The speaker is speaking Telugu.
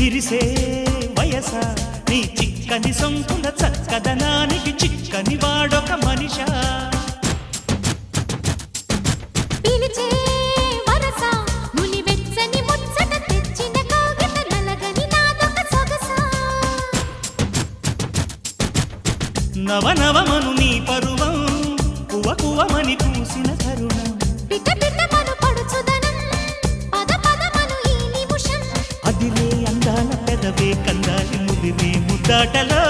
విరిసే వయస. నీ చిక్కని సొంపుల చక్కదనానికి చిక్కని వాడొక మనిషా. నవనవమను నీ పరువం కువ కువమని పూసిన నిమిషం కందాలి ముదిరే ముద్దాటలో.